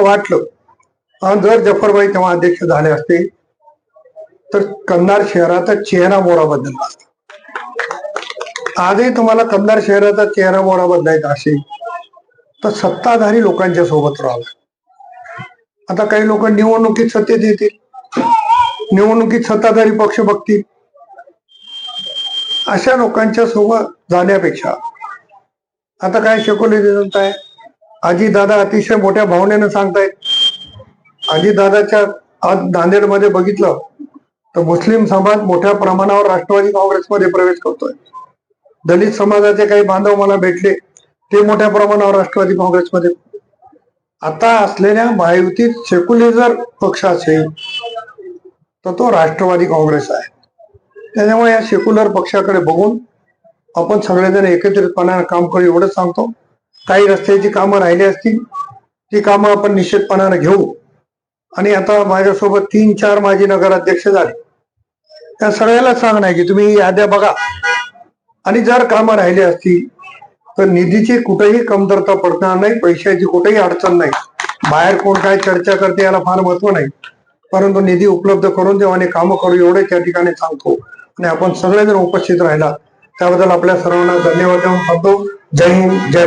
असं वाटलं. आणि जर जफरबाई तेव्हा अध्यक्ष झाले असते तर कंधार शहराचा चेहरा मोरा बदलला असता. आजही तुम्हाला कंधार शहराचा चेहरा मोरा बदलायचा असेल तर सत्ताधारी लोकांच्या सोबत राहावं आता काही लोक निवडणुकीत सत्तेत येतील. निवडणुकीत सत्ताधारी पक्ष बघतील. अशा लोकांच्या सोबत जाण्यापेक्षा आता काय शिकवले जनता आहे? आजी दादा अतिशय मोठ्या भावनेनं सांगतायत. आजी दादाच्या आज नांदेडमध्ये बघितलं तर मुस्लिम समाज मोठ्या प्रमाणावर राष्ट्रवादी काँग्रेसमध्ये प्रवेश करतोय. दलित समाजाचे काही बांधव मला भेटले ते मोठ्या प्रमाणावर राष्ट्रवादी काँग्रेसमध्ये. आता असलेल्या महायुतीत सेक्युलर पक्ष असेल तर तो राष्ट्रवादी काँग्रेस आहे. त्याच्यामुळे या सेक्युलर पक्षाकडे बघून आपण सगळेजण एकत्रितपणाने काम करू एवढंच सांगतो. काही रस्त्याची कामं राहिली असतील ती कामं आपण निश्चितपणानं घेऊ. आणि आता माझ्यासोबत तीन चार माजी नगराध्यक्ष झाले. त्या सगळ्याला सांगणार की तुम्ही याद्या बघा. आणि जर कामं राहिली असतील तर निधीची कुठेही कमतरता पडणार नाही पैशाची कुठेही अडचण नाही. बाहेर कोण काय चर्चा करते याला फार महत्त्व नाही. परंतु निधी उपलब्ध करून देऊ आणि कामं करू एवढे त्या ठिकाणी सांगतो. आणि आपण सगळेजण उपस्थित राहिला. त्याबद्दल आपल्या सर्वांना धन्यवाद देऊन सांगतो जय हिंद जय